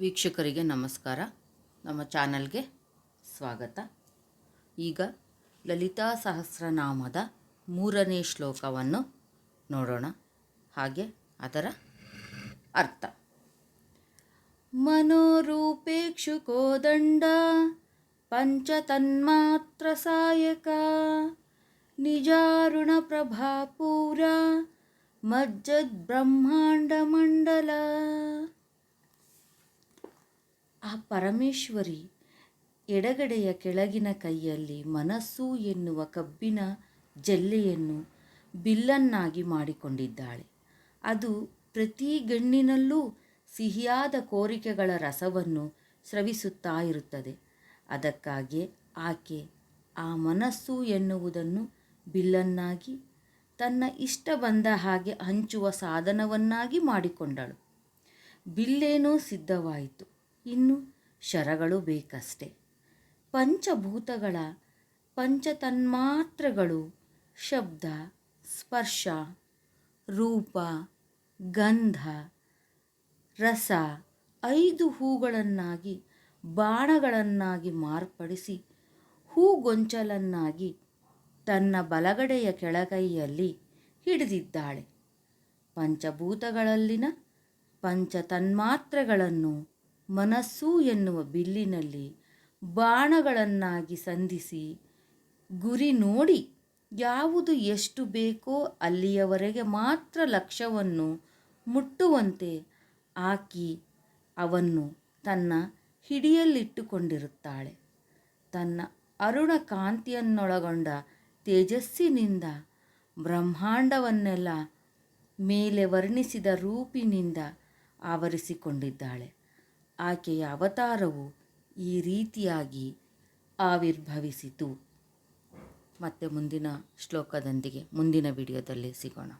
ವೀಕ್ಷಕರಿಗೆ ನಮಸ್ಕಾರ. ನಮ್ಮ ಚಾನಲ್ಗೆ ಸ್ವಾಗತ. ಈಗ ಲಲಿತಾ ಸಹಸ್ರನಾಮದ ಮೂರನೇ ಶ್ಲೋಕವನ್ನು ನೋಡೋಣ. ಹಾಗೆ ಅದರ ಅರ್ಥ. ಮನೋರೂಪೇಕ್ಷು ಕೋದಂಡ ಪಂಚತನ್ಮಾತ್ರ ಸಾಯಕ ನಿಜಾರುಣ ಪ್ರಭಾಪೂರ ಮಜ್ಜದ್ ಬ್ರಹ್ಮಾಂಡ ಮಂಡಲ. ಆ ಪರಮೇಶ್ವರಿ ಎಡಗಡೆಯ ಕೆಳಗಿನ ಕೈಯಲ್ಲಿ ಮನಸ್ಸು ಎನ್ನುವ ಕಬ್ಬಿನ ಜಲ್ಲೆಯನ್ನು ಬಿಲ್ಲನ್ನಾಗಿ ಮಾಡಿಕೊಂಡಿದ್ದಾಳೆ. ಅದು ಪ್ರತಿ ಗಣ್ಣಿನಲ್ಲೂ ಸಿಹಿಯಾದ ಕೋರಿಕೆಗಳ ರಸವನ್ನು ಸ್ರವಿಸುತ್ತಾ ಇರುತ್ತದೆ. ಅದಕ್ಕಾಗಿ ಆಕೆ ಆ ಮನಸ್ಸು ಎನ್ನುವುದನ್ನು ಬಿಲ್ಲನ್ನಾಗಿ, ತನ್ನ ಇಷ್ಟ ಬಂದ ಹಾಗೆ ಹಂಚುವ ಸಾಧನವನ್ನಾಗಿ ಮಾಡಿಕೊಂಡಳು. ಬಿಲ್ಲೇನೋ ಸಿದ್ಧವಾಯಿತು. ಇನ್ನು ಶರಗಳು ಬೇಕಷ್ಟೆ. ಪಂಚಭೂತಗಳ ಪಂಚತನ್ಮಾತ್ರಗಳು ಶಬ್ದ, ಸ್ಪರ್ಶ, ರೂಪ, ಗಂಧ, ರಸ ಐದು ಹೂಗಳನ್ನಾಗಿ, ಬಾಣಗಳನ್ನಾಗಿ ಮಾರ್ಪಡಿಸಿ, ಹೂಗೊಂಚಲನ್ನಾಗಿ ತನ್ನ ಬಲಗಡೆಯ ಕೆಳಗೈಯಲ್ಲಿ ಹಿಡಿದಿದ್ದಾಳೆ. ಪಂಚಭೂತಗಳಲ್ಲಿನ ಪಂಚತನ್ಮಾತ್ರೆಗಳನ್ನು ಮನಸ್ಸು ಎನ್ನುವ ಬಿಲ್ಲಿನಲ್ಲಿ ಬಾಣಗಳನ್ನಾಗಿ ಸಂಧಿಸಿ ಗುರಿ ನೋಡಿ ಯಾವುದು ಎಷ್ಟು ಬೇಕೋ ಅಲ್ಲಿಯವರೆಗೆ ಮಾತ್ರ ಲಕ್ಷ್ಯವನ್ನು ಮುಟ್ಟುವಂತೆ ಆಕಿ ಅವನ್ನು ತನ್ನ ಹಿಡಿಯಲ್ಲಿಟ್ಟುಕೊಂಡಿರುತ್ತಾಳೆ. ತನ್ನ ಅರುಣ ಕಾಂತಿಯನ್ನೊಳಗೊಂಡ ತೇಜಸ್ಸಿನಿಂದ, ಬ್ರಹ್ಮಾಂಡವನ್ನೆಲ್ಲ ಮೇಲೆ ವರ್ಣಿಸಿದ ರೂಪಿನಿಂದ ಆವರಿಸಿಕೊಂಡಿದ್ದಾಳೆ. ಆಕೆಯ ಅವತಾರವು ಈ ರೀತಿಯಾಗಿ ಆವಿರ್ಭವಿಸಿತು. ಮತ್ತೆ ಮುಂದಿನ ಶ್ಲೋಕದೊಂದಿಗೆ ಮುಂದಿನ ವಿಡಿಯೋದಲ್ಲಿ ಸಿಗೋಣ.